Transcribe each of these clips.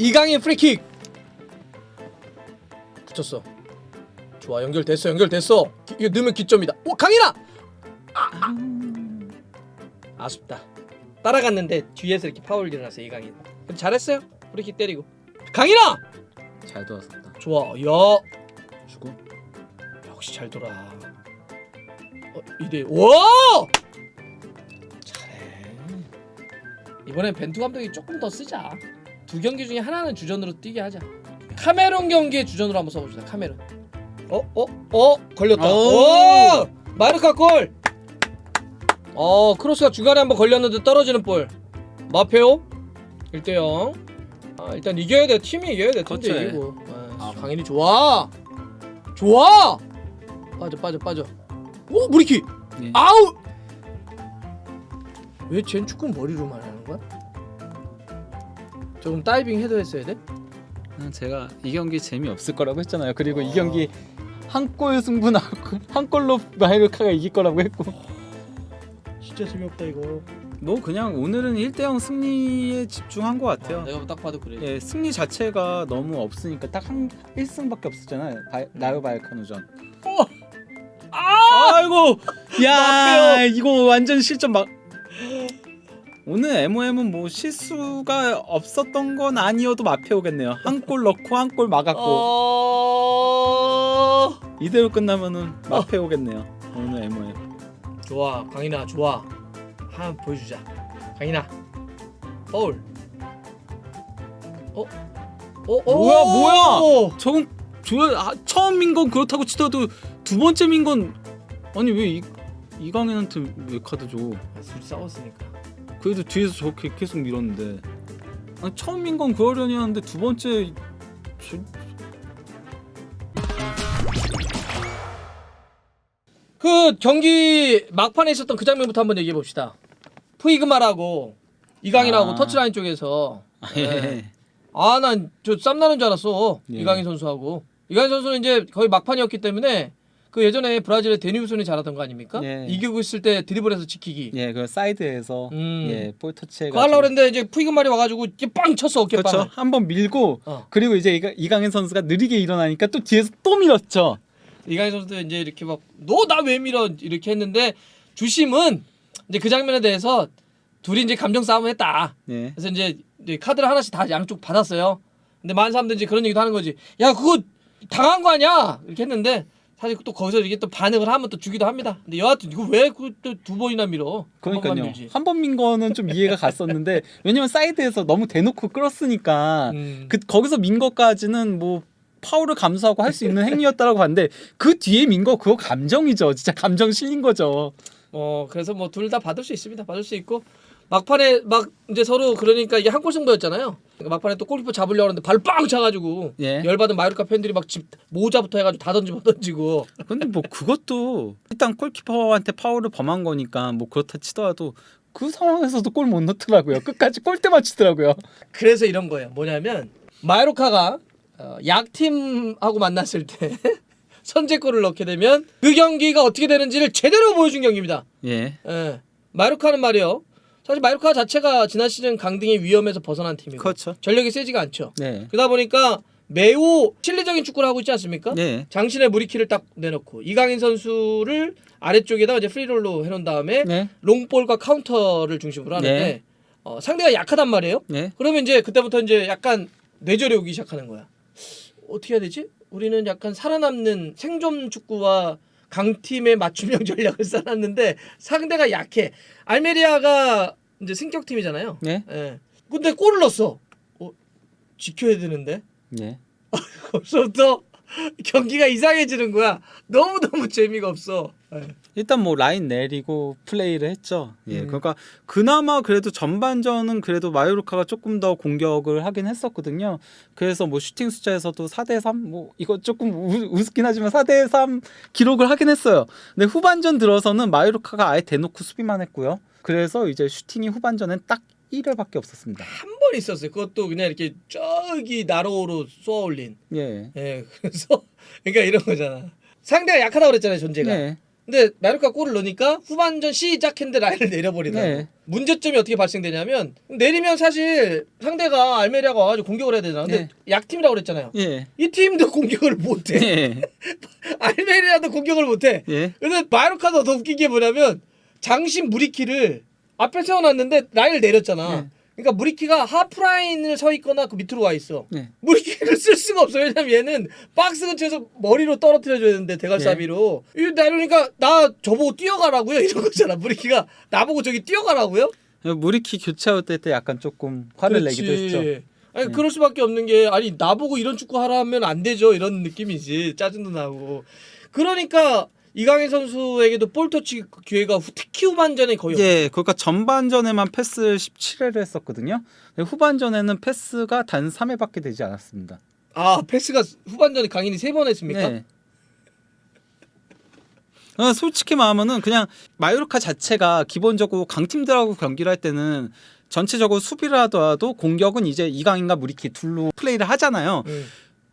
이강인 프리킥. 붙였어. 좋아 연결됐어 연결됐어. 기- 이거 넣으면 기점이다. 오 강인아! 아, 아. 쉽다. 따라갔는데 뒤에서 이렇게 파울 일어났어 이강인. 근데 잘했어요. 프리킥 때리고. 강인아! 잘 도왔었다. 좋아 야 주고. 역시 잘 돌아. 어, 이대 와 잘해. 이번엔 벤투 감독이 조금 더 쓰자 두 경기 중에 하나는 주전으로 뛰게 하자 카메론 경기에 주전으로 한번 써봅시다 카메론 어어어 어, 걸렸다 오! 오 마르카 골 어, 크로스가 중간에 한번 걸렸는데 떨어지는 볼. 마페오 1대 0. 아, 일단 이겨야 돼. 팀이 이겨야 돼. 팀도 그렇죠. 이기고. 아, 아. 강인이 좋아. 좋아. 빠져 빠져 빠져. 오, 무리키. 예. 아우. 왜 쟨 축구는 머리로만 하는 거야? 조금 다이빙 해도 했어야 돼? 음, 제가 이 경기 재미 없을 거라고 했잖아요. 그리고 어. 이 경기 한 골 승부 나고 한 골로 마이르카가 이길 거라고 했고 진짜 재미없다 이거. 뭐 그냥 오늘은 1대0 승리에 집중한 것 같아요. 아, 내가 딱 봐도 그래. 예, 승리 자체가 너무 없으니까 딱 한 1승밖에 없었잖아요. 바, 나요 바이카노전. 아! 아이고, 야. 이거 완전 실점 막. 오늘 MOM은 뭐 실수가 없었던 건 아니어도 마페오겠네요. 한 골 넣고 한 골 막았고 어... 이대로 끝나면은 마페오겠네요. 오늘 MOM. 좋아 강인아 좋아 한번 보여주자 강인아 파울 어? 어? 어? 뭐야, 뭐야? 오! 저건 저 아, 처음인 건 그렇다고 치더라도 두 번째인 건 아니 왜 이, 이강인한테 왜 카드 줘? 아, 둘이 싸웠으니까 그래도 뒤에서 저렇게 계속 밀었는데 아니, 처음인 건 그러려니 하는데 두 번째 저, 그 경기 막판에 있었던 그 장면부터 한번 얘기해 봅시다 푸이그마라고 이강인하고 아. 터치라인 쪽에서 아, 예. 네. 아난 저 쌈 나는 줄 알았어 예. 이강인 선수하고 이강인 선수는 이제 거의 막판이었기 때문에 그 예전에 브라질의 데니우슨이 잘하던 거 아닙니까? 예. 이기고 있을 때 드리블해서 지키기 예, 그 사이드에서 음. 예, 볼 터치해가 그거 하려고 그랬는데 이제 푸이그말이 와가지고 이제 빵 쳤어 어깨빵을 그렇죠. 한번 밀고 어. 그리고 이제 이가, 이강인 선수가 느리게 일어나니까 또 뒤에서 또 밀었죠. 이강인 선수도 이제 이렇게 막 너 나 왜 밀어 이렇게 했는데 주심은 이제 그 장면에 대해서 둘이 이제 감정 싸움을 했다. 예. 그래서 이제, 이제 카드를 하나씩 다 양쪽 받았어요. 근데 많은 사람들이 이제 그런 얘기도 하는 거지. 야 그거 당한 거 아니야? 이렇게 했는데 사실 또 거기서 이게 또 반응을 하면 또 주기도 합니다. 근데 여하튼 이거 왜그또두 번이나 밀어? 그러니까요. 한 번 민 거는 좀 이해가 갔었는데 왜냐면 사이드에서 너무 대놓고 끌었으니까 음. 그 거기서 민 것까지는 뭐 파울을 감수하고 할 수 있는 행위였다라고 봤는데 그 뒤에 민 거 그거 감정이죠. 진짜 감정 실린 거죠. 어 그래서 뭐 둘 다 받을 수 있습니다. 받을 수 있고 막판에 막 이제 서로 그러니까 이게 한 골 승부였잖아요. 그러니까 막판에 또 골키퍼 잡으려고 하는데 발 빵 차가지고 예. 열받은 마요르카 팬들이 막 집 모자부터 해가지고 다 던지고 던지고 근데 뭐 그것도 일단 골키퍼한테 파울을 범한 거니까 뭐 그렇다 치더라도 그 상황에서도 골 못 넣더라고요. 끝까지 골대 맞추더라고요. 그래서 이런 거예요. 뭐냐면 마요르카가 어, 약팀하고 만났을 때 선제골을 넣게 되면 그 경기가 어떻게 되는지를 제대로 보여준 경기입니다. 예. 예. 마요르카는 말이요. 사실 마요르카 자체가 지난 시즌 강등의 위험에서 벗어난 팀이고 그렇죠. 전력이 세지가 않죠. 네. 그러다 보니까 매우 실리적인 축구를 하고 있지 않습니까? 네. 장신의 무리키를 딱 내놓고 이강인 선수를 아래쪽에다가 이제 프리롤로 해놓은 다음에 네. 롱볼과 카운터를 중심으로 하는데 네. 어, 상대가 약하단 말이에요. 네. 그러면 이제 그때부터 이제 약간 뇌절이 오기 시작하는 거야. 어떻게 해야 되지? 우리는 약간 살아남는 생존 축구와 강팀의 맞춤형 전략을 써놨는데 상대가 약해. 알메리아가 이제 승격팀이잖아요. 네. 예. 근데 골을 넣었어. 어, 지켜야 되는데. 네. 벌써부터 경기가 이상해지는 거야. 너무 너무 재미가 없어. 예. 일단 뭐 라인 내리고 플레이를 했죠. 예. 음. 그러니까 그나마 그래도 전반전은 그래도 마요르카가 조금 더 공격을 하긴 했었거든요. 그래서 뭐 슈팅 숫자에서도 4대 3 뭐 이거 조금 우, 우습긴 하지만 4대 3 기록을 하긴 했어요. 근데 후반전 들어서는 마요르카가 아예 대놓고 수비만 했고요. 그래서 이제 슈팅이 후반전엔 딱 1회밖에 없었습니다. 한 번 있었어요. 그것도 그냥 이렇게 저기 나로로 쏘아 올린. 예. 예. 그래서 그러니까 이런 거잖아. 상대가 약하다고 그랬잖아요, 존재가. 네. 근데 마요르카 골을 넣으니까 후반전 시작했는데 라인을 내려버리다. 네. 문제점이 어떻게 발생되냐면 내리면 사실 상대가 알메리아가 와가지고 공격을 해야 되잖아. 근데 네. 약팀이라고 그랬잖아요. 예. 이 팀도 공격을 못해. 예. 알메리아도 공격을 못해. 예. 근데 마요르카도 더 웃긴 게 뭐냐면 장신 무리키를 앞에 세워놨는데 라인을 내렸잖아. 네. 그러니까 무리키가 하프라인을 서 있거나 그 밑으로 와 있어. 네. 무리키를 쓸 수가 없어. 왜냐면 얘는 박스 근처에서 머리로 떨어뜨려줘야 되는데 대갈사비로. 네. 이거 나르니까 나 저보고 뛰어가라고요 이런 거잖아. 무리키가 나보고 저기 뛰어가라고요? 무리키 교체할 때, 때 약간 조금 화를 그렇지. 내기도 했죠. 아니 네. 그럴 수밖에 없는 게 아니 나보고 이런 축구 하라 하면 안 되죠 이런 느낌이지 짜증도 나고 그러니까 이강인 선수에게도 볼 터치 기회가 후- 특히 후반전에 거의 없- 예, 그러니까 전반전에만 패스를 17회를 했었거든요. 근데 후반전에는 패스가 단 3회밖에 되지 않았습니다. 아 패스가 후반전에 강인이 세 번 했습니까? 네. 어, 솔직히 말하면은 그냥 마요르카 자체가 기본적으로 강팀들하고 경기를 할 때는 전체적으로 수비를 하더라도 공격은 이제 이강인과 무리키 둘로 플레이를 하잖아요. 음.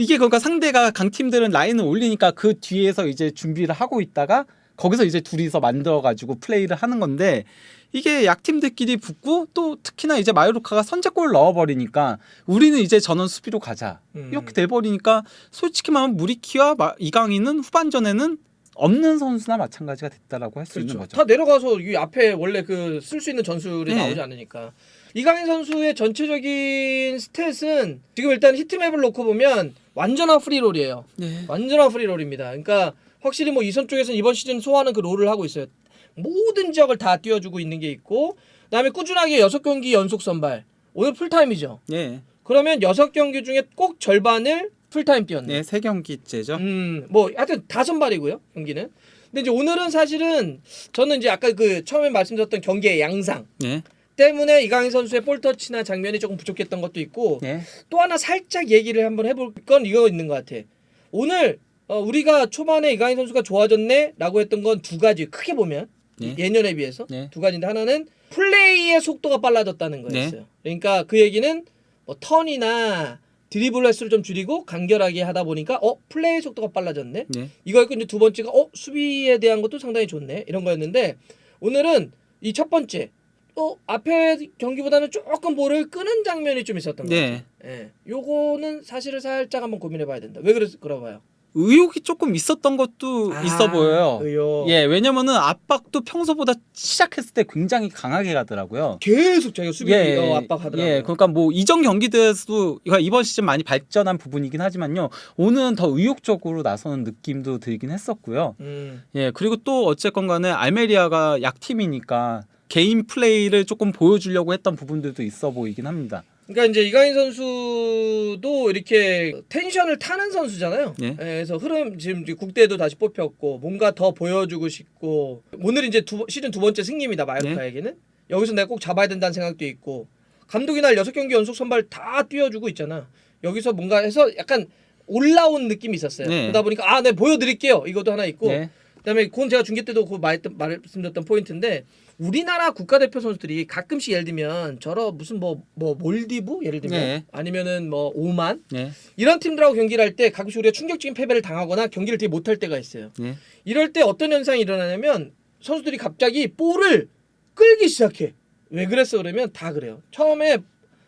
이게 그러니까 상대가 강팀들은 라인을 올리니까 그 뒤에서 이제 준비를 하고 있다가 거기서 이제 둘이서 만들어 가지고 플레이를 하는 건데 이게 약팀들끼리 붙고 또 특히나 이제 마요르카가 선제골 넣어 버리니까 우리는 이제 전원 수비로 가자. 음. 이렇게 돼 버리니까 솔직히 말하면 무리키와 마- 이강인은 후반전에는 없는 선수나 마찬가지가 됐다라고 할수 있는 그렇죠. 거죠. 다 내려가서 이 앞에 원래 그 쓸 수 있는 전술이 네. 나오지 않으니까 이강인 선수의 전체적인 스탯은 지금 일단 히트맵을 놓고 보면 완전한 프리롤이에요. 네. 완전한 프리롤입니다. 그러니까 확실히 뭐 이선 쪽에서는 이번 시즌 소화하는 그 롤을 하고 있어요. 모든 지역을 다 띄워주고 있는 게 있고 그다음에 꾸준하게 여섯 경기 연속 선발. 오늘 풀타임이죠. 예. 그러면 여섯 경기 중에 꼭 절반을 풀타임 뛰었네. 네, 세 경기째죠. 음, 뭐 하여튼 다 선발이고요 경기는. 근데 이제 오늘은 사실은 저는 이제 아까 그 처음에 말씀드렸던 경기의 양상 예. 때문에 이강인 선수의 볼 터치나 장면이 조금 부족했던 것도 있고 예. 또 하나 살짝 얘기를 한번 해볼 건 이거 있는 것 같아. 오늘 어, 우리가 초반에 이강인 선수가 좋아졌네라고 했던 건 두 가지 크게 보면 예. 예년에 비해서 네. 두 가지인데 하나는 플레이의 속도가 빨라졌다는 거였어요. 그러니까 그 얘기는 뭐 턴이나 드리블 횟수를 좀 줄이고 간결하게 하다 보니까 어 플레이 속도가 빨라졌네. 네. 이거였고 이제 두 번째가 어 수비에 대한 것도 상당히 좋네 이런 거였는데 오늘은 이 첫 번째 어 앞에 경기보다는 조금 볼을 끄는 장면이 좀 있었던 것 같아요. 네. 예, 요거는 사실을 살짝 한번 고민해 봐야 된다. 왜 그랬 그러 봐요? 의욕이 조금 있었던 것도 있어 보여요. 아, 의욕. 예, 왜냐면은 압박도 평소보다 시작했을 때 굉장히 강하게 가더라고요. 계속 자기가 수비 어, 압박하더라고요. 예, 그러니까 뭐 이전 경기들에서도 그러니까 이번 시즌 많이 발전한 부분이긴 하지만요. 오늘은 더 의욕적으로 나서는 느낌도 들긴 했었고요. 음, 예, 그리고 또 어쨌건 간에 알메리아가 약팀이니까 개인 플레이를 조금 보여주려고 했던 부분들도 있어 보이긴 합니다. 그러니까 이제 이강인 선수도 이렇게 텐션을 타는 선수잖아요. 예. 예, 그래서 흐름 지금 이제 국대에도 다시 뽑혔고 뭔가 더 보여주고 싶고 오늘 이제 두, 번- 시즌 두 번째 승리입니다 마요르카에게는 여기서 내가 꼭 잡아야 된다는 생각도 있고 감독이 날 여섯 경기 연속 선발 다 뛰어주고 있잖아. 여기서 뭔가 해서 약간 올라온 느낌이 있었어요. 네. 그러다 보니까 아, 네 보여드릴게요. 이것도 하나 있고 예. 그다음에 그건 제가 중계 때도 그 말했던 말씀드렸던 포인트인데 우리나라 국가대표 선수들이 가끔씩 예를 들면 저러 무슨 뭐 뭐 몰디브 예를 들면 네. 아니면은 뭐 오만 예. 이런 팀들하고 경기를 할 때 가끔씩 우리가 충격적인 패배를 당하거나 경기를 되게 못할 때가 있어요. 예. 이럴 때 어떤 현상이 일어나냐면 선수들이 갑자기 볼을 끌기 시작해. 왜 그랬어 그러면 다 그래요. 처음에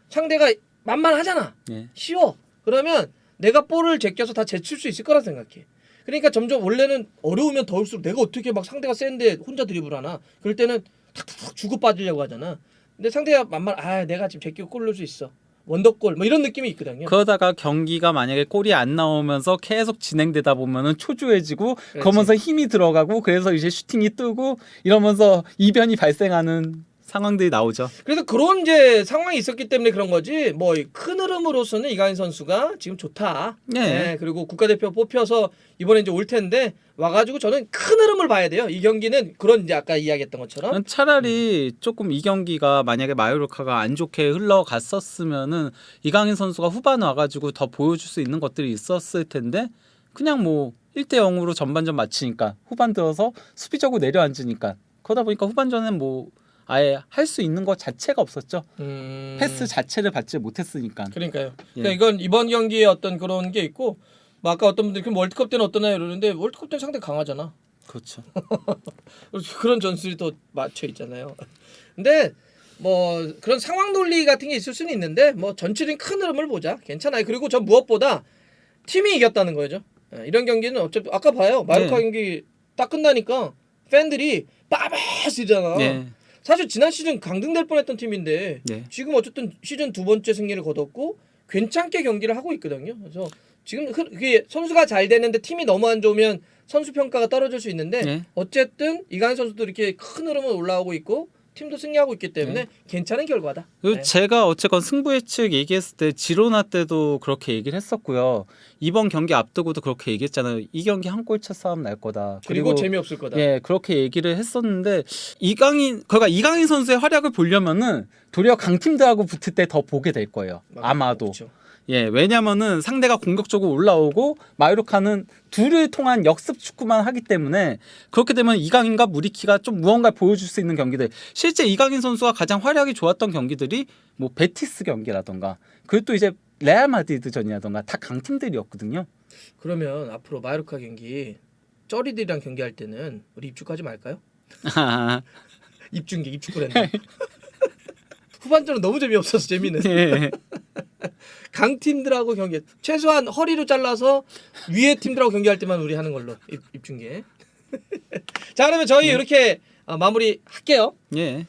상대가 만만하잖아. 예. 쉬워. 그러면 내가 볼을 제껴서 다 제칠 수 있을 거라 생각해. 그러니까 점점 원래는 어려우면 더울수록 내가 어떻게 막 상대가 센데 혼자 드리블 하나. 그럴 때는 탁탁탁 주고 빠지려고 하잖아. 근데 상대가 만만 아 내가 지금 제끼고 골 넣을 수 있어. 원더골 뭐 이런 느낌이 있거든요. 그러다가 경기가 만약에 골이 안 나오면서 계속 진행되다 보면은 초조해지고. 그러면서 힘이 들어가고 그래서 이제 슈팅이 뜨고 이러면서 이변이 발생하는 상황들이 나오죠. 그래서 그런 이제 상황이 있었기 때문에 그런 거지 뭐 큰 흐름으로서는 이강인 선수가 지금 좋다. 네. 네, 그리고 국가대표 뽑혀서 이번에 이제 올 텐데 와가지고 저는 큰 흐름을 봐야 돼요. 이 경기는 그런 이제 아까 이야기했던 것처럼 난 차라리 조금 이 경기가 만약에 마요르카가 안 좋게 흘러갔었으면은 이강인 선수가 후반 와가지고 더 보여줄 수 있는 것들이 있었을 텐데 그냥 뭐 1대 0으로 전반전 마치니까 후반 들어서 수비적으로 내려앉으니까 그러다 보니까 후반전엔 뭐 아예 할 수 있는 것 자체가 없었죠. 음... 패스 자체를 받지 못했으니까. 그러니까요. 예. 그러니까 이건 이번 경기에 어떤 그런 게 있고 뭐 아까 어떤 분들이 그럼 월드컵 때는 어떠나요 이러는데 월드컵 때는 상대 강하잖아. 그렇죠. 그런 전술이 또 맞춰 있잖아요. 근데 뭐 그런 상황 논리 같은 게 있을 수는 있는데 뭐 전체적인 큰 흐름을 보자. 괜찮아요. 그리고 전 무엇보다 팀이 이겼다는 거죠. 예, 이런 경기는 어차피 아까 봐요. 마요카 네. 경기 딱 끝나니까 팬들이 빠바스잖아. 네. 사실 지난 시즌 강등될 뻔했던 팀인데 네. 지금 어쨌든 시즌 두 번째 승리를 거뒀고 괜찮게 경기를 하고 있거든요. 그래서 지금 흐- 그게 선수가 잘 되는데 팀이 너무 안 좋으면 선수 평가가 떨어질 수 있는데 네. 어쨌든 이강인 선수도 이렇게 큰 흐름을 올라오고 있고 팀도 승리하고 있기 때문에 괜찮은 결과다. 그리고 네. 제가 어쨌건 승부 예측 얘기했을 때 지로나 때도 그렇게 얘기를 했었고요. 이번 경기 앞두고도 그렇게 얘기했잖아요. 이 경기 한 골차 싸움 날 거다. 그리고, 재미없을 거다. 예 그렇게 얘기를 했었는데 이강인 그러니까 이강인 선수의 활약을 보려면은 도리어 강팀들하고 붙을 때 더 보게 될 거예요. 아마도 그렇죠. 예 왜냐면은 상대가 공격적으로 올라오고 마요르카는 둘을 통한 역습 축구만 하기 때문에 그렇게 되면 이강인과 무리키가 좀 무언가 보여줄 수 있는 경기들 실제 이강인 선수가 가장 활약이 좋았던 경기들이 뭐 베티스 경기라던가 그리고 또 이제 레알 마드리드전이라던가 다 강팀들이었거든요. 그러면 앞으로 마요르카 경기 쩌리들이랑 경기할 때는 우리 입축하지 말까요? 입중계 입축구랬나? 후반전은 너무 재미없어서 재미는 예. 강팀들하고 경기 최소한 허리로 잘라서 위에 팀들하고 경기할 때만 우리 하는 걸로 입, 입중계 자 그러면 저희 이렇게 어, 마무리 할게요. 예.